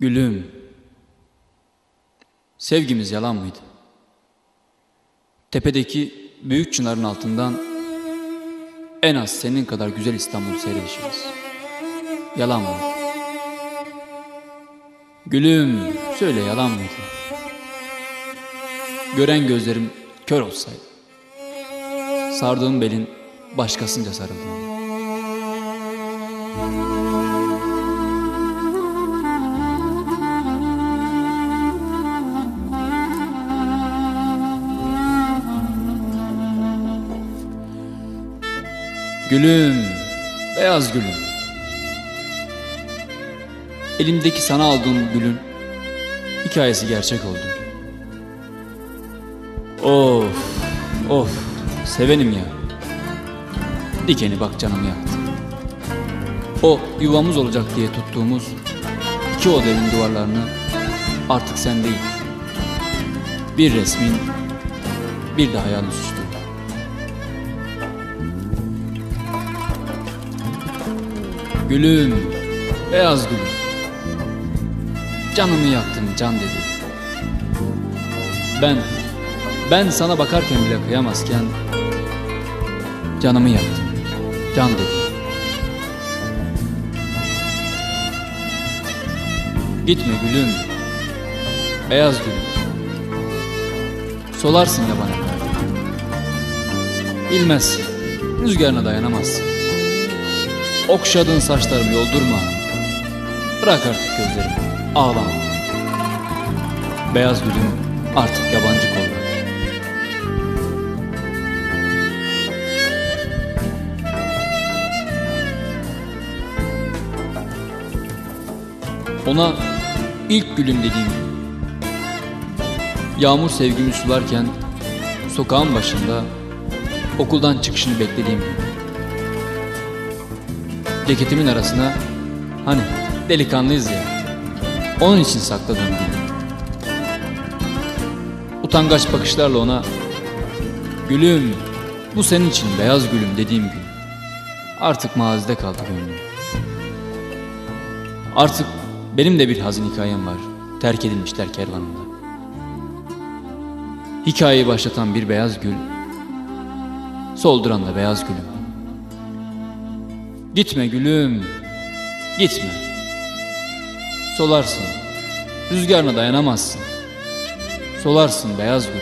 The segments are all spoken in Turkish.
Gülüm. Sevgimiz yalan mıydı? Tepedeki büyük çınarın altından en az senin kadar güzel İstanbul seyredişimiz. Yalan mıydı? Gülüm söyle yalan mıydı? Gören gözlerim kör olsaydı. Sardığım belin başkasınca sarıldığında. Gülüm, beyaz gülüm. Elimdeki sana aldığım gülün hikayesi gerçek oldu. Of, of, sevenim ya. Dikeni bak canım yaktı. O yuvamız olacak diye tuttuğumuz iki oda evin duvarlarını artık sen değil. Bir resmin, bir de hayalin süslüyor. Gülüm, beyaz gülüm. Canımı yaktın can dedi. Ben, ben sana bakarken bile kıyamazken canımı yaktın can dedi. Gitme gülüm, beyaz gülüm. Solarsın yabana. Bilmezsin, rüzgarına dayanamazsın. Okşadın saçlarımı yoldurma. Bırak artık gözlerimi, ağlama. Beyaz gülüm artık yabancı kollar. Ona ilk gülüm dediğim Yağmur sevgimi sularken Sokağın başında Okuldan çıkışını beklediğim. Ceketimin arasına Hani delikanlıyız ya Onun için sakladığım gün Utangaç bakışlarla ona Gülüm bu senin için beyaz gülüm dediğim gün Artık mazide kaldı gönlüm. Artık benim de bir hazin hikayem var Terk edilmişler kervanında Hikayeyi başlatan bir beyaz gül Solduran da beyaz gülüm Gitme gülüm Gitme Solarsın Rüzgarına dayanamazsın Solarsın beyaz gülüm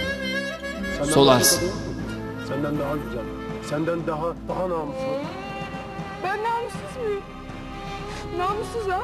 Senden Solarsın. daha Senden daha güzel. Senden daha daha namuslu. Ben namussuz muyum? Namussuz ha?